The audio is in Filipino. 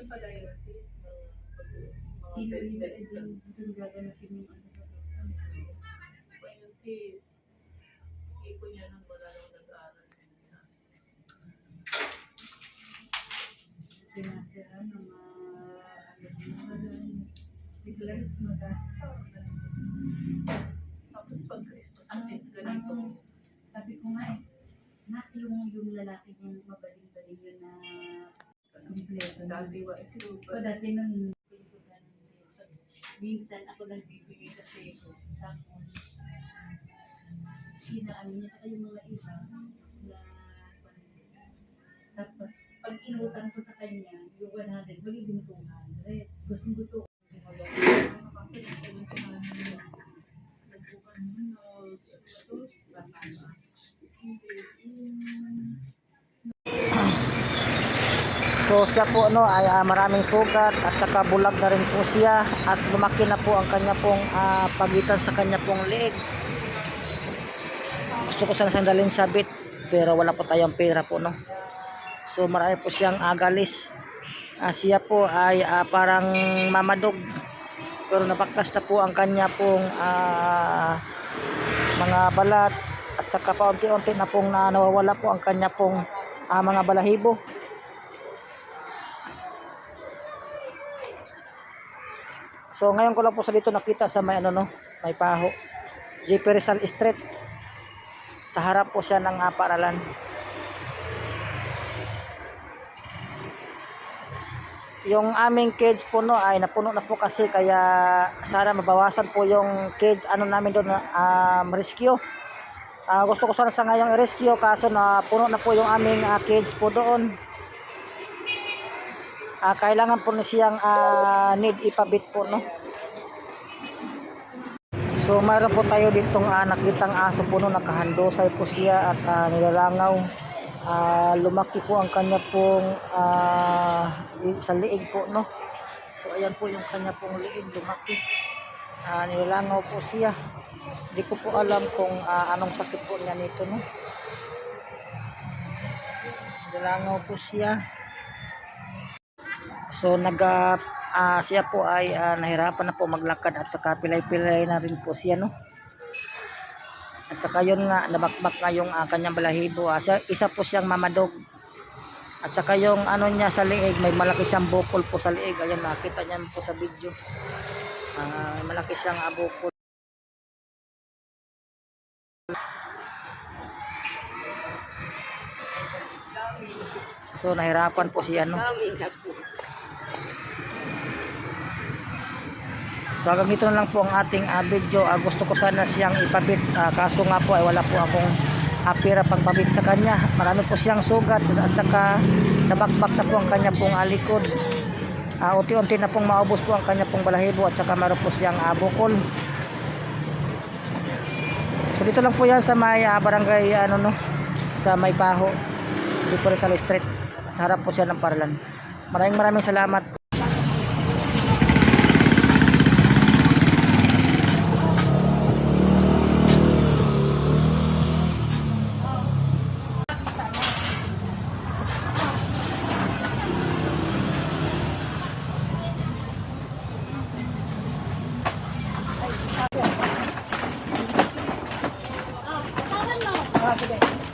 Meron pala yung sis, mga mga Hindi bed na yung ano sa niya nang wala nag-aaral. ng mga ano yung biglang magasta. Tapos pag Christmas kasi ganito. sabi ko nga eh, na yung, yung lalaki niyang mabaling-baling yun na na. Dati wa eh, So, dati nun, minsan ako nagbibigay sa peso. Tapos, inaano niya sa yung mga iba na tapos, pag inutang ko sa kanya, yung 100, magiging 200. Gustong gusto ko. Kasi ito na sinabi niya. Nagbukan mo na ito. So siya po no ay ah, maraming sugat at saka bulag na rin po siya at lumaki na po ang kanya pong ah, pagitan sa kanya pong leeg. Gusto ko sana sandalin sabit pero wala po tayong pera po no. So marami po siyang agalis. Ah, siya po ay ah, parang mamadog pero napaktas na po ang kanya pong ah, mga balat at saka paunti-unti na pong na nawawala po ang kanya pong ah, mga balahibo. So ngayon ko lang po sa dito nakita sa may ano no, may paho. JP Rizal Street. Sa harap po siya ng uh. Yung aming cage po no ay napuno na po kasi kaya sana mabawasan po yung cage ano namin doon um, rescue. Ah, gusto ko sana sa ngayong i-rescue kaso na puno na po yung aming ah, cage po doon. Ah, kailangan po na siyang ah, need ipabit po no. So mayroon po tayo ditong ah, nakitang aso po no nakahandosay po siya at ah, nilalangaw. Ah, lumaki po ang kanya pong i- sa liig po no. So ayan po yung kanya pong liig lumaki. Ah, nilalangaw po siya. Hindi ko po alam kung ah, anong sakit po niya nito no. Nilalangaw po siya. So nag ah, ah, siya po ay ah, nahirapan na po maglakad at saka pilay-pilay na rin po siya no. At saka yun nga nabakbak na yung ah, kanyang balahibo. Ah, siya, isa po siyang mamadog. At saka yung ano niya sa liig, may malaki siyang bukol po sa liig. Ayun nakita niya po sa video. Ah, malaki siyang ah, bukol. So nahirapan po siya no. So hanggang dito na lang po ang ating uh, video. Ah, gusto ko sana siyang ipabit. Ah, kaso nga po ay wala po akong uh, pera pagpabit sa kanya. Marami po siyang sugat at saka nabakbak na po ang kanya pong alikod. Ah, unti-unti na pong maubos po ang kanya pong balahibo at saka meron po siyang uh, bukol. So dito lang po yan sa may ah, barangay ano no sa may paho. Dito sa Street. Sa harap po siya ng Paralan. Maraming maraming salamat. today.